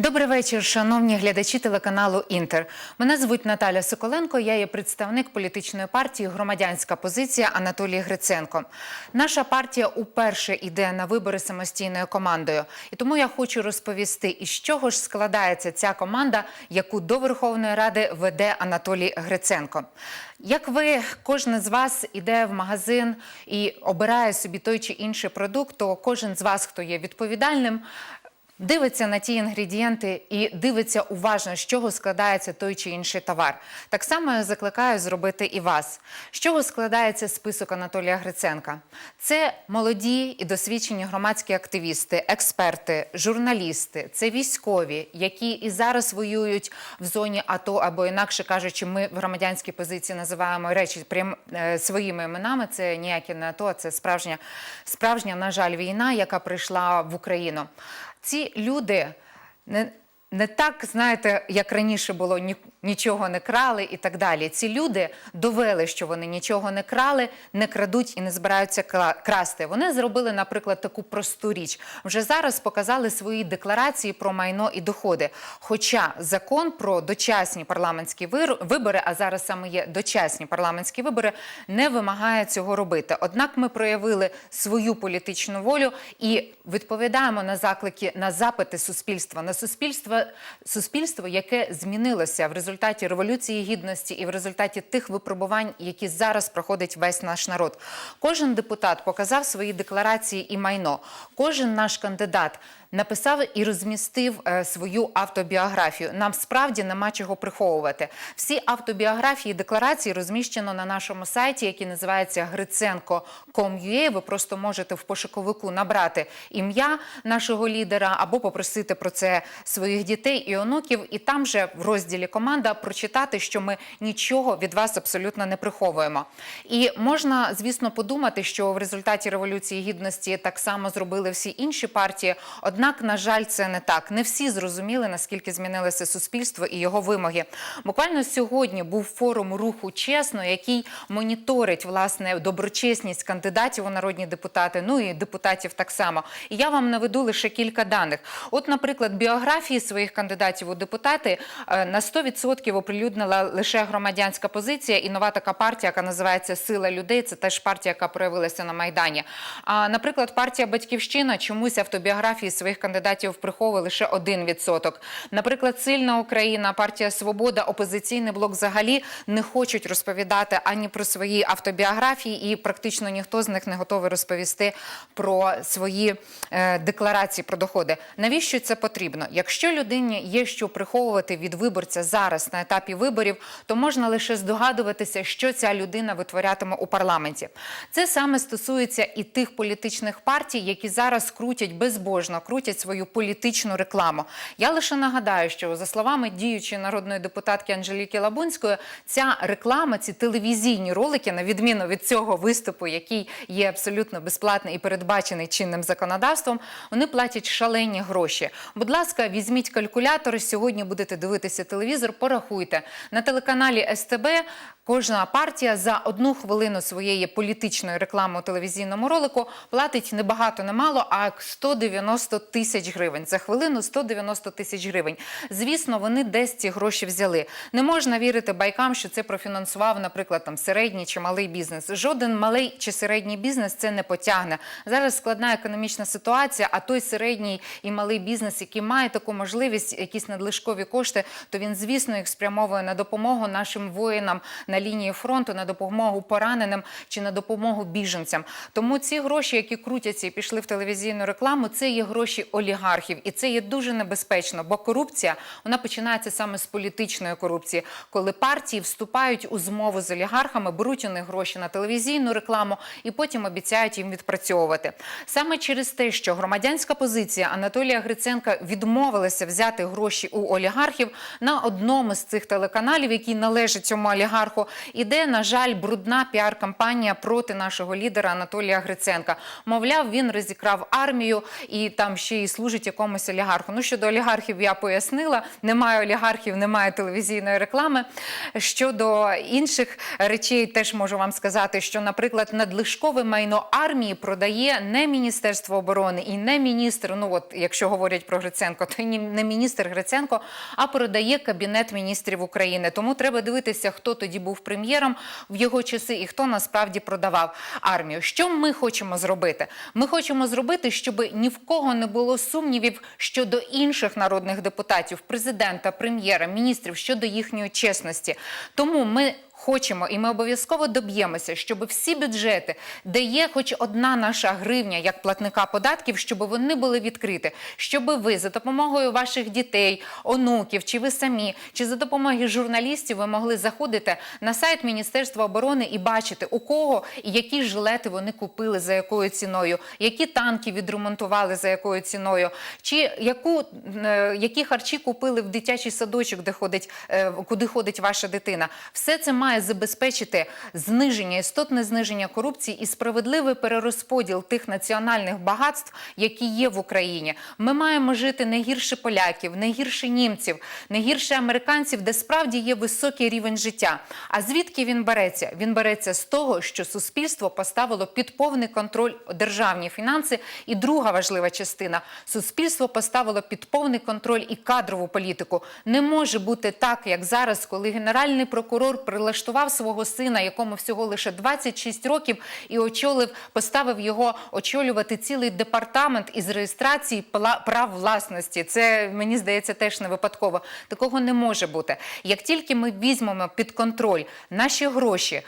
Добрий вечір, шановні глядачі телеканалу Інтер. Мене звуть Наталя Соколенко. Я є представник політичної партії Громадянська позиція Анатолій Гриценко. Наша партія уперше йде на вибори самостійною командою, і тому я хочу розповісти, із чого ж складається ця команда, яку до Верховної Ради веде Анатолій Гриценко. Як ви, кожен з вас іде в магазин і обирає собі той чи інший продукт, то кожен з вас, хто є відповідальним, Дивиться на ті інгредієнти і дивиться уважно, з чого складається той чи інший товар. Так само я закликаю зробити і вас. З чого складається список Анатолія Гриценка? Це молоді і досвідчені громадські активісти, експерти, журналісти, це військові, які і зараз воюють в зоні АТО, або інакше кажучи, ми в громадянській позиції називаємо речі прям е, своїми іменами. Це ніякі не АТО, це справжня, справжня, на жаль, війна, яка прийшла в Україну. Ці люди не, не так, знаєте, як раніше було, нічого не крали і так далі. Ці люди довели, що вони нічого не крали, не крадуть і не збираються кра- красти. Вони зробили, наприклад, таку просту річ. Вже зараз показали свої декларації про майно і доходи. Хоча закон про дочасні парламентські вибори, а зараз саме є дочасні парламентські вибори, не вимагає цього робити. Однак ми проявили свою політичну волю і відповідаємо на заклики на запити суспільства, на суспільство, суспільство, яке змінилося в результаті революції гідності і в результаті тих випробувань, які зараз проходить весь наш народ. Кожен депутат показав свої декларації і майно. Кожен наш кандидат написав і розмістив е, свою автобіографію. Нам справді нема чого приховувати. Всі автобіографії і декларації розміщено на нашому сайті, який називається Гриценко.com.ua. Ви просто можете в пошуковику набрати ім'я нашого лідера або попросити про це своїх дітей і онуків. І там же в розділі команда прочитати, що ми нічого від вас абсолютно не приховуємо. І можна, звісно, подумати, що в результаті революції гідності так само зробили всі інші партії. Однак, на жаль, це не так. Не всі зрозуміли, наскільки змінилося суспільство і його вимоги. Буквально сьогодні був форум руху чесно, який моніторить власне доброчесність кандидатів у народні депутати, ну і депутатів так само. І я вам наведу лише кілька даних. От, наприклад, біографії своїх кандидатів у депутати е, на 100% оприлюднила лише громадянська позиція і нова така партія, яка називається Сила людей. Це теж партія, яка проявилася на майдані. А наприклад, партія Батьківщина чомусь автобіографії своїх кандидатів приховує лише 1%. Наприклад, Сильна Україна, партія Свобода, опозиційний блок взагалі не хочуть розповідати ані про свої автобіографії, і практично ніхто з них не готовий розповісти про свої е, декларації про доходи. Навіщо це потрібно? Якщо людині є що приховувати від виборця зараз на етапі виборів, то можна лише здогадуватися, що ця людина витворятиме у парламенті. Це саме стосується і тих політичних партій, які зараз крутять безбожно, крутять свою політичну рекламу. Я лише нагадаю, що за словами діючої народної депутатки Анжеліки Лабунської, ця реклама, ці телевізійні ролики, на відміну від цього виступу, який є абсолютно безплатний і передбачений чинним законодавством, вони платять шалені гроші. Будь ласка, візьміть калькулятор. Сьогодні будете дивитися телевізор. Порахуйте на телеканалі СТБ. Кожна партія за одну хвилину своєї політичної реклами у телевізійному ролику платить не багато, не мало, а 190 тисяч гривень. За хвилину 190 тисяч гривень. Звісно, вони десь ці гроші взяли. Не можна вірити байкам, що це профінансував, наприклад, там середній чи малий бізнес. Жоден малий чи середній бізнес це не потягне. Зараз складна економічна ситуація, а той середній і малий бізнес, який має таку можливість, якісь надлишкові кошти, то він, звісно, їх спрямовує на допомогу нашим воїнам на лінії фронту, на допомогу пораненим чи на допомогу біженцям. Тому ці гроші, які крутяться і пішли в телевізійну рекламу, це є гроші олігархів, і це є дуже небезпечно, бо корупція вона починається саме з політичної корупції, коли партії вступають у змову з олігархами, беруть у них гроші на телевізійну рекламу і потім обіцяють їм відпрацьовувати. Саме через те, що громадянська позиція Анатолія Гриценка відмовилася взяти гроші у олігархів на одному з цих телеканалів, який належить цьому олігарху, іде, на жаль, брудна піар-кампанія проти нашого лідера Анатолія Гриценка. Мовляв, він розікрав армію і там й служить якомусь олігарху. Ну щодо олігархів я пояснила. Немає олігархів, немає телевізійної реклами. Щодо інших речей, теж можу вам сказати, що, наприклад, надлишкове майно армії продає не Міністерство оборони і не міністр. Ну от якщо говорять про Гриценко, то не міністр Гриценко, а продає кабінет міністрів України. Тому треба дивитися, хто тоді був прем'єром в його часи і хто насправді продавав армію. Що ми хочемо зробити? Ми хочемо зробити, щоб ні в кого не було сумнівів щодо інших народних депутатів, президента, прем'єра, міністрів щодо їхньої чесності. Тому ми. Хочемо і ми обов'язково доб'ємося, щоб всі бюджети, де є хоч одна наша гривня як платника податків, щоб вони були відкриті, щоб ви за допомогою ваших дітей, онуків, чи ви самі, чи за допомогою журналістів ви могли заходити на сайт Міністерства оборони і бачити, у кого і які жилети вони купили за якою ціною, які танки відремонтували за якою ціною, чи яку е, які харчі купили в дитячий садочок, де ходить е, куди ходить ваша дитина. Все це має забезпечити зниження, істотне зниження корупції і справедливий перерозподіл тих національних багатств, які є в Україні. Ми маємо жити не гірше поляків, не гірше німців, не гірше американців, де справді є високий рівень життя. А звідки він береться? Він береться з того, що суспільство поставило під повний контроль державні фінанси. І друга важлива частина суспільство поставило під повний контроль і кадрову політику. Не може бути так, як зараз, коли генеральний прокурор прилаштував свого сина, якому всього лише 26 років, і очолив, поставив його очолювати цілий департамент із реєстрації прав власності. Це мені здається теж не випадково. Такого не може бути. Як тільки ми візьмемо під контроль наші гроші,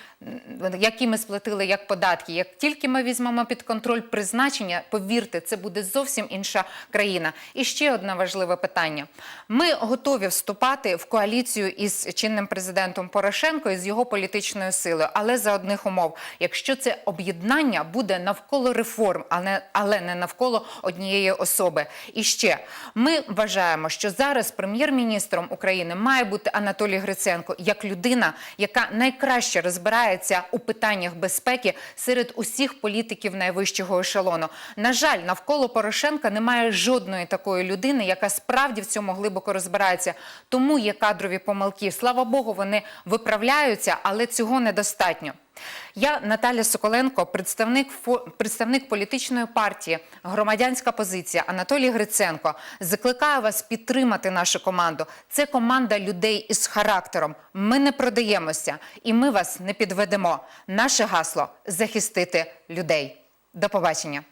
які ми сплатили як податки, як тільки ми візьмемо під контроль призначення, повірте, це буде зовсім інша країна. І ще одне важливе питання: ми готові вступати в коаліцію із чинним президентом Порошенко і з його політичною силою, але за одних умов, якщо це об'єднання буде навколо реформ, але не навколо однієї особи. І ще ми вважаємо, що зараз прем'єр-міністром України має бути Анатолій Гриценко як людина, яка найкраще розбирається у питаннях безпеки серед усіх політиків найвищого ешелону. На жаль, навколо Порошенка немає жодної такої людини, яка справді в цьому глибоко розбирається. Тому є кадрові помилки. Слава Богу, вони виправляються, але цього недостатньо. Я Наталя Соколенко, представник представник політичної партії Громадянська позиція Анатолій Гриценко. Закликаю вас підтримати нашу команду. Це команда людей із характером. Ми не продаємося і ми вас не підведемо. Наше гасло захистити людей. До побачення.